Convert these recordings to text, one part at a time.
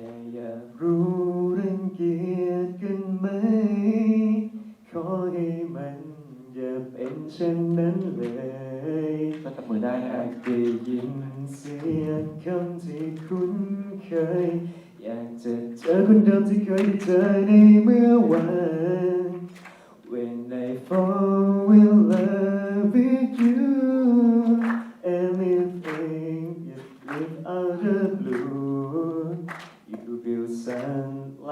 ค่อยากรู้รังเกียจกันไหม ขอให้มันอย่าเป็นเช่นนั้นเลยก็จับมือได้นะได้ยินเสียงคำที่คุ้นเคย อยากจะเจอคนเดิมที่เคยได้เจอในเมื่อวาน When I fall in love with you anything is without a blue you will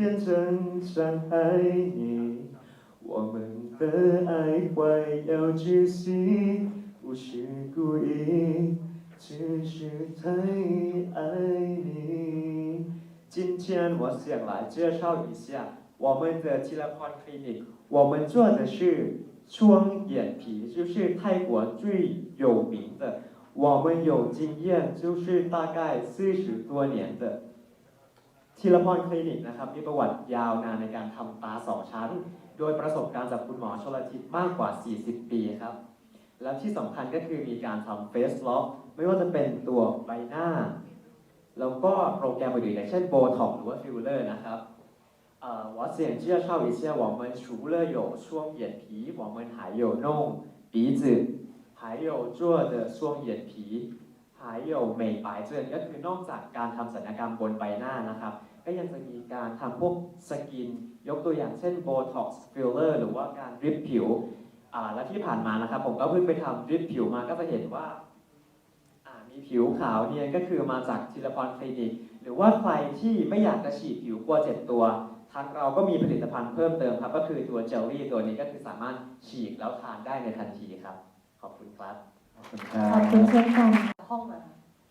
变成伤害你，我们的爱快要窒息，不是故意，只是太爱你。今天我想来介绍一下我们的吉拉款 clinic，我们做的是双眼皮，就是泰国最有名的，我们有经验，就是大概四十多年的。 ทีละพรคลินิกนะครับมีประวัติยาวนานในการทำตาสองชั้น โดยประสบการณ์จากคุณหมอชลทิศมากกว่า 40 ปีครับ แล้วที่สำคัญก็คือมีการทำเฟสล็อกไม่ว่าจะเป็นตัวใบหน้า แล้วก็โปรแกรมอื่นๆอย่างเช่นโบท็อกหรือว่าฟิลเลอร์นะครับ呃，我想介绍一下，我们除了有双眼皮，我们还有弄鼻子，还有做的双眼皮， 还有美白这ก็คือนอกจากการทำสัลยกรรมบนใบหน้านะครับ ก็ยังจะมีการทำพวกสกิน ยกตัวอย่างเช่นโบท็อกซ์ฟิลเลอร์หรือว่าการริบผิวอ่าและที่ผ่านมานะครับ ผมก็เพิ่งไปทำริบผิวมาก็จะเห็นว่าอ่า มีผิวขาวเนี่ยก็คือมาจากทิลพรคลินิก หรือว่าใครที่ไม่อยากจะฉีดผิวกลัวเจ็บตัวทางเราก็มีผลิตภัณฑ์เพิ่มเติมครับ ก็คือตัวเจลลี่ตัวนี้ก็คือสามารถฉีกแล้วทานได้ในทันทีครับ ขอบคุณครับ ขอบคุณเช่นกัน ห้องมา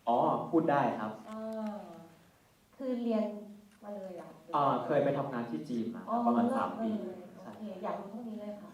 อ๋อ พูดได้ครับอ่าคือเรียนมาเลยเหรอะอ่าเคยไปทำงานที่จีนมาคอ๋อรับประมาณสามเอปีอโอเคอยากรู้เท่านี้เลยค่ะ